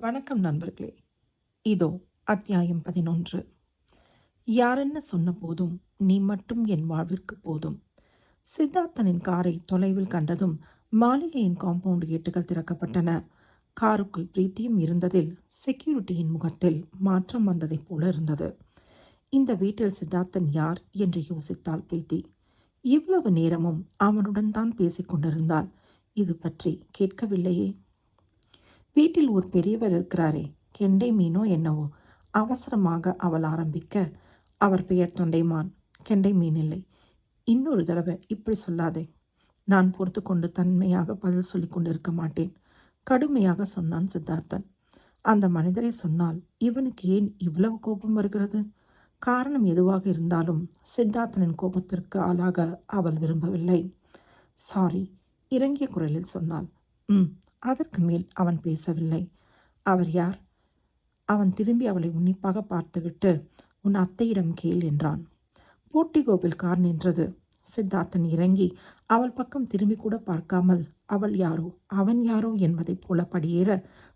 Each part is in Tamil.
வணக்கம் நண்பர்களே. இதோ அத்தியாயம் பதினொன்று. யாரென்ன சொன்ன போதும் நீ மட்டும் என் வாழ்விற்கு போதும். சித்தார்த்தனின் காரை தொலைவில் கண்டதும் மாளிகையின் காம்பவுண்ட் கேட்டுகள் திறக்கப்பட்டன. காருக்குள் பிரீத்தியும் இருந்ததில் செக்யூரிட்டியின் முகத்தில் மாற்றம் வந்ததைப் போல இருந்தது. இந்த வீட்டில் சித்தார்த்தன் யார் என்று யோசித்தாள் பிரீத்தி. இவ்வளவு நேரமும் அவனுடன் தான் பேசிக் கொண்டிருந்தாள். இது பற்றி கேட்கவில்லையே. வீட்டில் ஒரு பெரியவர் இருக்கிறாரே. கெண்டை மீனோ என்னவோ. அவசரமாக அவள் ஆரம்பிக்க அவர் பெயர் தொண்டைமான். கெண்டை மீன் இல்லை. இன்னொரு தடவை இப்படி சொல்லாதே. நான் பொறுத்து கொண்டு தன்மையாக பதில் சொல்லி கொண்டிருக்க மாட்டேன். கடுமையாக சொன்னான் சித்தார்த்தன். அந்த மனிதரை சொன்னால் இவனுக்கு ஏன் இவ்வளவு கோபம் வருகிறது? காரணம் எதுவாக இருந்தாலும் சித்தார்த்தனின் கோபத்திற்கு ஆளாக அவள் விரும்பவில்லை. சாரி இறங்கிய குரலில் சொன்னாள். ம் அதற்கு மேல் அவன் பேசவில்லை. அவர் யார்? அவன் திரும்பி அவளை உன்னிப்பாக பார்த்துவிட்டு உன் அத்தையிடம் கேள் என்றான். போட்டிகோவில் கார் நின்றது. சித்தார்த்தன் இறங்கி அவள் பக்கம் திரும்பி கூட பார்க்காமல் அவள் யாரோ? அவன் யாரோ? என்பதைப் போல படியேற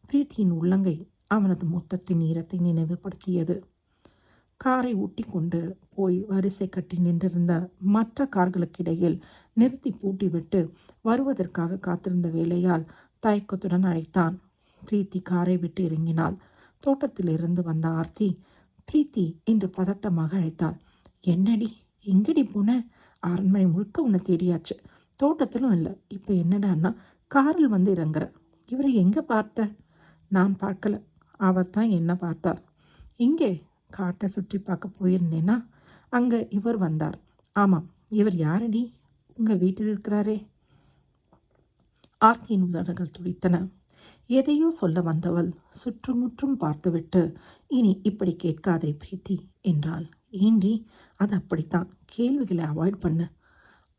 பிரீத்தியின் உள்ளங்கை அவனது மொத்தத்தின் ஈரத்தை நினைவுபடுத்தியது. காரை ஊட்டி கொண்டு போய் வரிசை கட்டி நின்றிருந்த மற்ற கார்களுக்கிடையில் நிறுத்தி பூட்டிவிட்டு வருவதற்காக காத்திருந்த வேளையால் தயக்கத்துடன் அழைத்தான் பிரீத்தி காரை விட்டு இறங்கினாள். தோட்டத்திலிருந்து வந்த ஆர்த்தி பிரீத்தி என்று பதட்டமாக அழைத்தாள். என்னடி எங்கடி போன? அரண்மனை முழுக்க உன்னை தேடியாச்சு. தோட்டத்திலும் இல்லை. இப்போ என்னடான்னா காரில் வந்து இறங்குற. இவரை எங்கே பார்த்த? நான் பார்க்கல. அவர் தான் என்ன பார்த்தார்? இங்கே காட்டை சுற்றி பார்க்க போயிருந்தேன்னா அங்கே இவர் வந்தார். ஆமாம் இவர் யாரடி? உங்கள் வீட்டில் இருக்கிறாரே. ஆர்த்தியின் உதடுகள் துடித்தன. எதையோ சொல்ல வந்தவள் சுற்றுமுற்றும் பார்த்துவிட்டு இனி இப்படி கேட்காதே பிரீத்தி என்றாள். ஏண்டி அது அப்படித்தான். கேள்விகளை அவாய்ட் பண்ணு.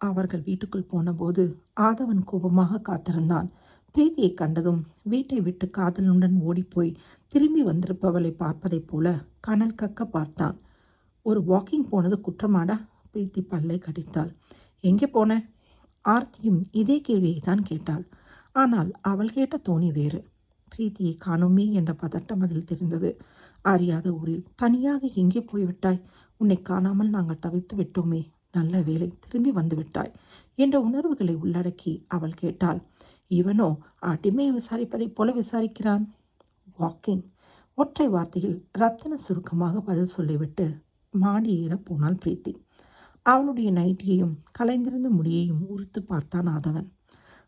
அவர்கள் வீட்டுக்குள் போனபோது ஆதவன் கோபமாக காத்திருந்தான். பிரீத்தியை கண்டதும் வீட்டை விட்டு காதலனுடன் ஓடிப்போய் திரும்பி வந்திருப்பவளை பார்ப்பதைப் போல கனல் கக்க பார்த்தான். ஒரு வாக்கிங் போனது குற்றமாடா? பிரீத்தி பல்லை கடித்தாள். எங்கே போன? ஆர்த்தியும் இதே கேள்வியை தான் கேட்டாள். ஆனால் அவள் கேட்ட தோணி வேறு. பிரீத்தியை காணுமே என்ற பதட்டம் அதில் தெரிந்தது. அறியாத ஊரில் தனியாக எங்கே போய்விட்டாய்? உன்னை காணாமல் நாங்கள் தவித்து விட்டோமே. நல்ல வேலை திரும்பி வந்துவிட்டாய் என்ற உணர்வுகளை உள்ளடக்கி அவள் கேட்டாள். இவனோ அடிமையை விசாரிப்பதைப் போல விசாரிக்கிறான். வாக்கிங் ஒற்றை வார்த்தையில் ரத்தின சுருக்கமாக பதில் சொல்லிவிட்டு மாடி ஏற போனாள் பிரீத்தி. அவளுடைய நைட்டியையும் கலைந்திருந்த முடியையும் உறுத்து பார்த்தான் ஆதவன்.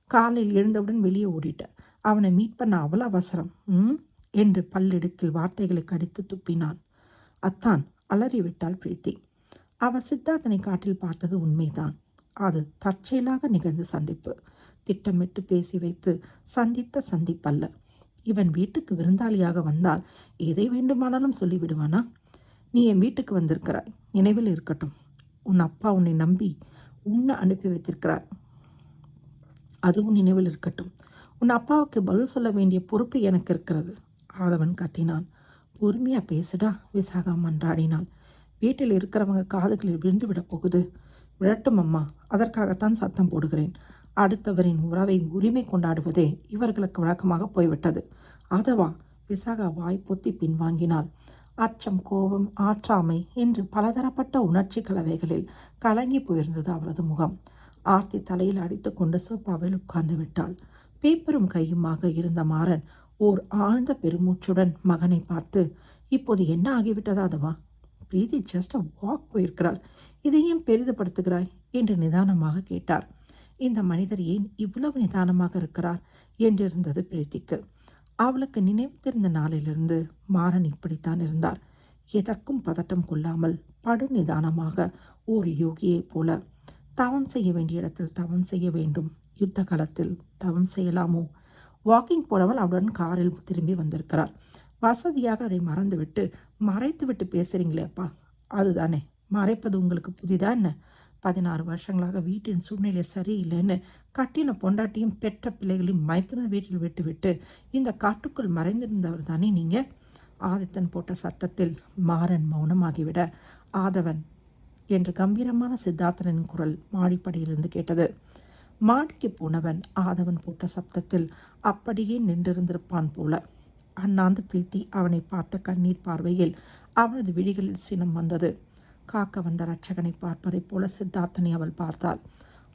காலையில் எழுந்தவுடன் வெளியே ஓடிட்ட அவனை மீட் பண்ண அவ்வளோ அவசரம். ம் என்று பல்லெடுக்கில் வார்த்தைகளை கடித்து துப்பினான். அத்தான் அலறிவிட்டாள் பிரீத்தி. அவர் சித்தார்த்தனை காட்டில் பார்த்தது உண்மைதான். அது தற்செயலாக நிகழ்ந்த சந்திப்பு. திட்டமிட்டு பேசி வைத்து சந்தித்த சந்திப்பல்ல. இவன் வீட்டுக்கு விருந்தாளியாக வந்தால் எதை வேண்டுமானாலும் சொல்லிவிடுவானா? நீ என் வீட்டுக்கு வந்திருக்கிறாய். நினைவில் இருக்கட்டும். உன் அப்பா உன்னை நம்பி உன்னை அனுப்பி வைத்திருக்கிறார். அதுவும் நினைவில் இருக்கட்டும். உன் அப்பாவுக்கு பதில் சொல்ல வேண்டிய பொறுப்பு எனக்கு இருக்கிறது. ஆதவன் கத்தினான். பொறுமையா பேசுடா விசாகா மன்றாடினாள். வீட்டில் இருக்கிறவங்க காதுகளில் விழுந்து விட போகுது. விழட்டும் அம்மா அதற்காகத்தான் சத்தம் போடுகிறேன். அடுத்தவரின் உறவை உரிமை கொண்டாடுவதே இவர்களுக்கு வழக்கமாக போய்விட்டது. அதவா விசாகா வாய் பொத்தி பின்வாங்கினாள். அச்சம் கோபம் ஆற்றாமை என்று பலதரப்பட்ட உணர்ச்சி கலவைகளில் கலங்கி போயிருந்தது அவளது முகம். ஆர்த்தி தலையில் அடித்துக்கொண்டு சோப்பாவில் உட்கார்ந்து விட்டாள். பேப்பரும் கையுமாக இருந்த மாறன் ஓர் ஆழ்ந்த பெருமூச்சுடன் மகனை பார்த்து இப்போது என்ன ஆகிவிட்டதா அதுவா? பிரீத்தி ஜஸ்ட் வாக் போயிருக்கிறாள். இதையும் ஏன் பெரிதுபடுத்துகிறாய்? என்று நிதானமாக கேட்டார். இந்த மனிதர் ஏன் இவ்வளவு நிதானமாக இருக்கிறார்? என்றிருந்தது பிரீத்திக்கு. அவளுக்கு நினைவு தெரிந்த நாளிலிருந்து மாறன் இப்படித்தான் இருந்தார். எதற்கும் பதட்டம் கொள்ளாமல் படு நிதானமாக ஒரு யோகியைப் போல தவம் செய்ய வேண்டிய இடத்தில் தவம் செய்ய வேண்டும். யுத்த காலத்தில் தவம் செய்யலாமோ? வாக்கிங் போனவள் அவளுடன் காரில் திரும்பி வந்திருக்கிறார் வசதியாக அதை மறந்துவிட்டு மறைத்துவிட்டு பேசுகிறீங்களேப்பா அதுதானே மறைப்பது உங்களுக்கு புதிதா என்ன? பதினாறு வருஷங்களாக வீட்டின் சூழ்நிலை சரியில்லைன்னு கட்டின பொண்டாட்டியும் பெற்ற பிள்ளைகளையும் மைத்தன வீட்டில் விட்டுவிட்டு இந்த காட்டுக்குள் மறைந்திருந்தவர் தானே நீங்கள் ஆதித்தன் போட்ட சத்தத்தில் மாறன் மௌனமாகிவிட ஆதவன் என்று கம்பீரமான சித்தார்த்தனின் குரல் மாடிப்படியிலிருந்து கேட்டது. மாடிக்கு போனவன் ஆதவன் போட்ட சப்தத்தில் அப்படியே நின்றிருந்திருப்பான் போல. அண்ணாந்து பிரீத்தி அவனை பார்த்த கண்ணீர் பார்வையில் அவனது விழிகளில் சினம் வந்தது. காக்க வந்த ரட்சகனை பார்ப்பதைப் போல சித்தார்த்தனை அவள் பார்த்தாள்.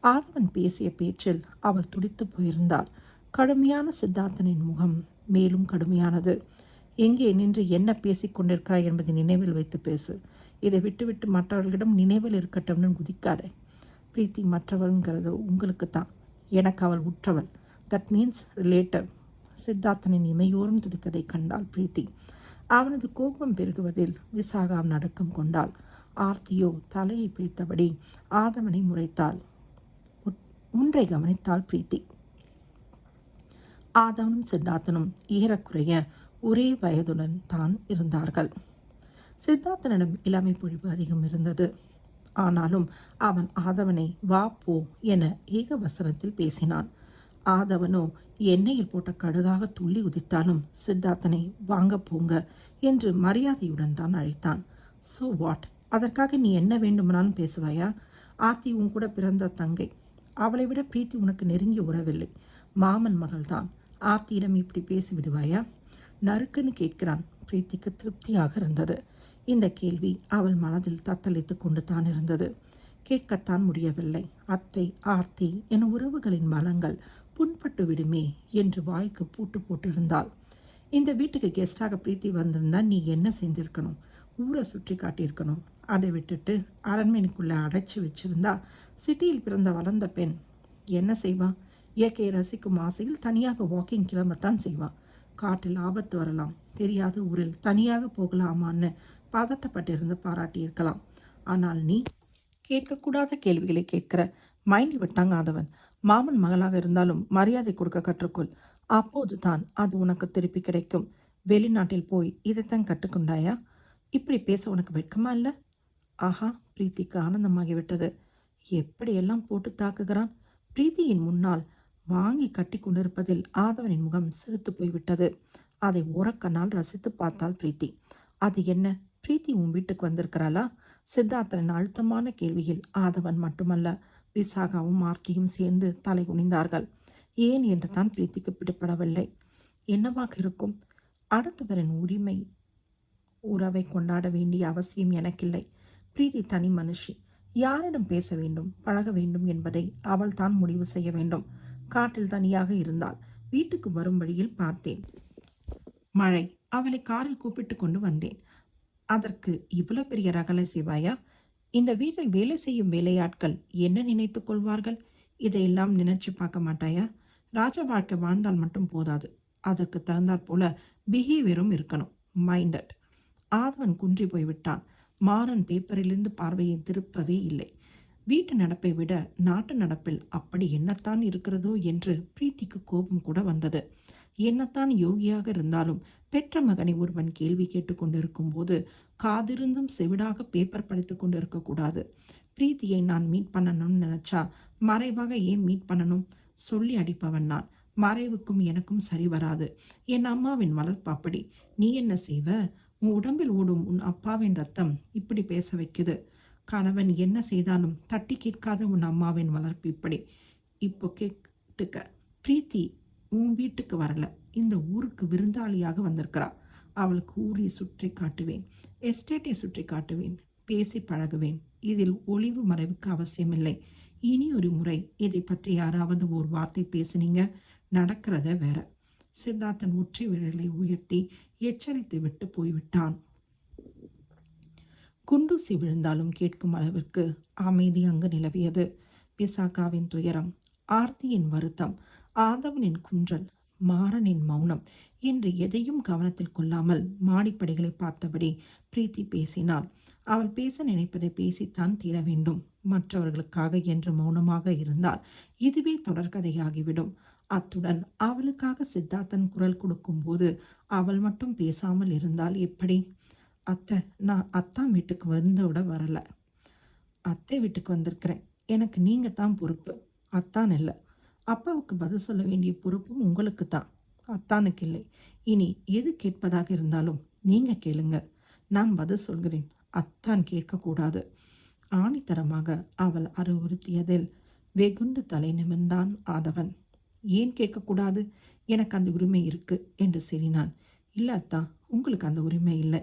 ஆதவன் பேசிய பேச்சில் அவள் துடித்து போயிருந்தாள். கடுமையான சித்தார்த்தனின் முகம் மேலும் கடுமையானது. எங்கே நின்று என்ன பேசிக் கொண்டிருக்கிறாய் என்பதை நினைவில் வைத்து பேசு. இதை விட்டுவிட்டு மற்றவர்களிடம் நினைவில் இருக்கட்டும்னு குதிக்காதே. பிரீத்தி மற்றவள்ங்கிறது உங்களுக்கு தான் எனக்கு அவள் உற்றவள். தட் மீன்ஸ் ரிலேட்டிவ் சித்தார்த்தனின் இமையோரம் துடித்ததை கண்டாள் பிரீத்தி. அவனது கோபம் பெருகுவதில் விசாகாம் நடுக்கம் கொண்டாள். ஆர்த்தியோ தலையை பிடித்தபடி ஆதவனை முறைத்தாள். ஒன்றை கவனித்தாள் பிரீத்தி. ஆதவனும் சித்தார்த்தனும் ஏறக்குறைய ஒரே வயதுடன் தான் இருந்தார்கள். சித்தார்த்தனிடம் இளமை பொழிவு அதிகம் இருந்தது. ஆனாலும் அவன் ஆதவனை வா போ என ஏகவசனத்தில் பேசினான். ஆதவனோ எண்ணெயில் போட்ட கடுகாக துள்ளி உதித்தாலும் சித்தார்த்தனை வாங்க போங்க என்று மரியாதையுடன் தான் அழைத்தான். ஸோ வாட் அதற்காக நீ என்ன வேண்டுமானாலும் பேசுவாயா? ஆர்த்தி உன் கூட பிறந்த தங்கை. அவளை விட பிரீத்தி உனக்கு நெருங்கி உறவில்லை. மாமன் மகள்தான். ஆர்த்தியிடம் இப்படி பேசி விடுவாயா? நறுக்குன்னு கேட்கிறான். பிரீத்திக்கு திருப்தியாக இருந்தது. இந்த கேள்வி அவள் மனதில் தத்தளித்து கொண்டு தான் இருந்தது. கேட்கத்தான் முடியவில்லை. அத்தை ஆர்த்தி என உறவுகளின் மலங்கள் புண்பட்டு விடுமே என்று வாய்க்கு பூட்டு போட்டிருந்தாள். இந்த வீட்டுக்கு கெஸ்டாக பிரீத்தி வந்திருந்தா நீ என்ன செஞ்சிருக்கணும் ஊரை சுற்றி காட்டியிருக்கணும். அதை விட்டுட்டு அரண்மனைக்குள்ளே அடைச்சி வச்சிருந்தா சிட்டியில் பிறந்த வளர்ந்த பெண் என்ன செய்வா? இயற்கையை ரசிக்கும் ஆசையில் தனியாக வாக்கிங் கிளம்பத்தான் செய்வான் காட்டில் ஆபத்து வரலாம். தெரியாத ஊரில் தனியாக போகலாமான்னு பதட்டப்பட்டிருந்து பாராட்டியிருக்கலாம். ஆனால் நீ கேட்கக்கூடாத கேள்விகளை கேட்கிற மைண்டி விட்டாங்க ஆதவன் மாமன் மகளாக இருந்தாலும் மரியாதை கொடுக்க கற்றுக்கொள். அப்போது தான் அது உனக்கு திருப்பி கிடைக்கும். வெளிநாட்டில் போய் இதைத்தான் கற்றுக்கொண்டாயா? இப்படி பேச உனக்கு வெட்கமா இல்லை? ஆஹா பிரீத்திக்கு ஆனந்தமாகிவிட்டது. எப்படியெல்லாம் போட்டு தாக்குகிறான்? பிரீத்தியின் முன்னால் வாங்கி கட்டி கொண்டிருப்பதில் ஆதவனின் முகம் சிரித்து போய்விட்டது. அதை உறக்கனால் ரசித்து பார்த்தாள் பிரீத்தி. அது என்ன? பிரீத்தி உன் வீட்டுக்கு வந்திருக்கிறாளா? சித்தார்த்தனின் அழுத்தமான கேள்வியில் ஆதவன் மட்டுமல்ல விசாகாவும் ஆர்த்தியும் சேர்ந்து தலை குனிந்தார்கள். ஏன்? என்று தான் பிரீத்திக்கு பிடிப்படவில்லை என்னவாக இருக்கும்? அடுத்தவரின் உரிமை உறவை கொண்டாட வேண்டிய அவசியம் எனக்கில்லை. பிரீத்தி தனி மனுஷி. யாரிடம் பேச வேண்டும் பழக வேண்டும் என்பதை அவள் தான் முடிவு செய்ய வேண்டும். காட்டில் தனியாக இருந்தாள். வீட்டுக்கு வரும் வழியில் பார்த்தேன். மழை. அவளை காரில் கூப்பிட்டு கொண்டு வந்தேன். அதற்கு இவ்வளவு பெரிய ரகலை செய்வாயா இந்த வீட்டில் வேலை செய்யும் வேலையாட்கள் என்ன நினைத்துக் கொள்வார்கள்? இதையெல்லாம் நினைச்சு பார்க்க மாட்டாயா? ராஜ வாழ்க்கை வாழ்ந்தால் மட்டும் போதாது. அதற்கு தகுந்தாற் போல பிஹேவியரும் இருக்கணும். மைண்டட் ஆதவன் குன்றி போய்விட்டான். மாறன் பேப்பரிலிருந்து பார்வையை திருப்பவே இல்லை. வீட்டு நடப்பை விட நாட்டு நடப்பில் அப்படி என்னத்தான் இருக்கிறதோ என்று பிரீத்திக்கு கோபம் கூட வந்தது. என்னத்தான் யோகியாக இருந்தாலும் பெற்ற மகனை ஒருவன் கேள்வி கேட்டுக்கொண்டிருக்கும் போது காதிருந்தும் செவிடாக பேப்பர் படித்து கொண்டு இருக்கக்கூடாது பிரீத்தியை நான் மீட் பண்ணணும்னு நினைச்சா மறைவாக ஏன் மீட் பண்ணணும்? சொல்லி அடிப்பவன் நான். மறைவுக்கும் எனக்கும் சரி வராது. என் அம்மாவின் வளர்ப்பு அப்படி நீ என்ன செய்வ? உன் உடம்பில் ஓடும் உன் அப்பாவின் ரத்தம் இப்படி பேச வைக்குது. கணவன் என்ன செய்தாலும் தட்டி கேட்காத உன் அம்மாவின் வளர்ப்பு இப்படி. இப்போ கேட்டுக்க. பிரீத்தி உன் வீட்டுக்கு வரல. இந்த ஊருக்கு விருந்தாளியாக வந்திருக்கிறா. அவளுக்கு ஊரை சுற்றி காட்டுவேன். எஸ்டேட்டை சுற்றி காட்டுவேன். பேசி பழகுவேன். இதில் ஒளிவு மறைவுக்கு அவசியமில்லை. இனி ஒரு முறை இதை பற்றி யாராவது ஒரு வார்த்தை பேசுனீங்க? நடக்கிறத வேற. சித்தார்த்தன் ஒற்றை விரலை உயர்த்தி எச்சரித்து விட்டு போய்விட்டான். குண்டூசி விழுந்தாலும் கேட்கும் அளவிற்கு அமைதி அங்கு நிலவியது. விசாகாவின் துயரம் ஆர்த்தியின் வருத்தம் ஆதவனின் குன்றல் மாறனின் மௌனம் என்று எதையும் கவனத்தில் கொள்ளாமல் மாடிப்படிகளை பார்த்தபடி பிரீத்தி பேசினாள். அவள் பேச நினைப்பதை பேசித்தான் தீர வேண்டும். மற்றவர்களுக்காக என்று மௌனமாக இருந்தால் இதுவே தொடர்கதையாகிவிடும். அத்துடன் அவளுக்காக சித்தார்த்தன் குரல் கொடுக்கும்போது அவள் மட்டும் பேசாமல் இருந்தால் எப்படி? அத்தை நான் அத்தான் வீட்டுக்கு வந்தோட வரலை. அத்தை வீட்டுக்கு வந்திருக்கிறேன். எனக்கு நீங்கள் தான் பொறுப்பு. அத்தான் இல்லை. அப்பாவுக்கு பதில் சொல்ல வேண்டிய பொறுப்பும் உங்களுக்கு தான். அத்தானுக்கு இல்லை. இனி எது கேட்பதாக இருந்தாலும் நீங்கள் கேளுங்க. நான் பதில் சொல்கிறேன். அத்தான் கேட்கக்கூடாது. ஆணித்தரமாக அவள் அறிவுறுத்தியதில் வெகுண்டு தலை நிமிர்ந்தான் ஆதவன். ஏன் கேட்கக்கூடாது? எனக்கு அந்த உரிமை இருக்கு என்று சிரினான் இல்லை அத்தா உங்களுக்கு அந்த உரிமை இல்லை.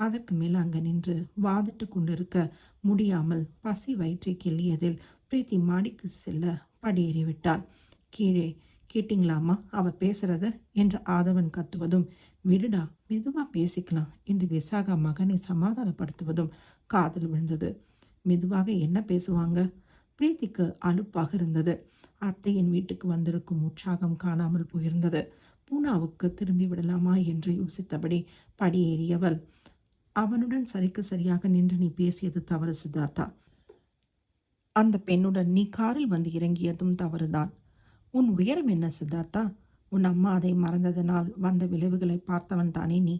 அதற்கு மேல் அங்கே நின்று வாதிட்டு கொண்டிருக்க முடியாமல் பசி வயிற்றை கிள்ளியதில் பிரீத்தி மாடிக்கு செல்ல படியேறிவிட்டாள். கீழே கேட்டிங்களாமா அவ பேசுறத? என்று ஆதவன் கத்துவதும் விடுடா மெதுவா பேசிக்கலாம் என்று விசாகா மகனை சமாதானப்படுத்துவதும் காதல் விழுந்தது. மெதுவாக என்ன பேசுவாங்க? பிரீத்திக்கு அலுப்பாக இருந்தது. அத்தையின் வீட்டுக்கு வந்திருக்கும் உற்சாகம் காணாமல் போயிருந்தது. பூனாவுக்கு திரும்பி விடலாமா? என்று யோசித்தபடி படியேறியவள் அவனுடன் சரிக்கு சரியாக நின்று நீ பேசியது தவறு சித்தார்த்தா. அந்த பெண்ணுடன் நீ காரில் வந்து இறங்கியதும் தவறுதான். உன் உயரம் என்ன சித்தார்த்தா? உன் அம்மா அதை மறந்ததனால் வந்த விளைவுகளை பார்த்தவன் தானே நீ.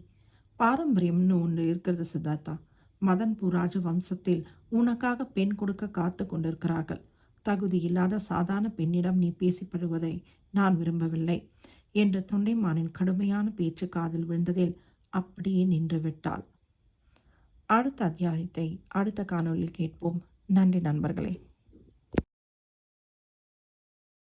பாரம்பரியம்னு ஒன்று இருக்கிறது சித்தார்த்தா. மதன்பூர் ராஜ வம்சத்தில் உனக்காக பெண் கொடுக்க காத்து கொண்டிருக்கிறார்கள். தகுதி இல்லாத சாதாரண பெண்ணிடம் நீ பேசிப்படுவதை நான் விரும்பவில்லை என்று தொண்டைமானின் கடுமையான பேச்சு காதில் விழுந்ததில் அப்படியே நின்று விட்டாள். அடுத்த அத்தியாயத்தை அடுத்த காணொலியில் கேட்போம். நன்றி நண்பர்களே.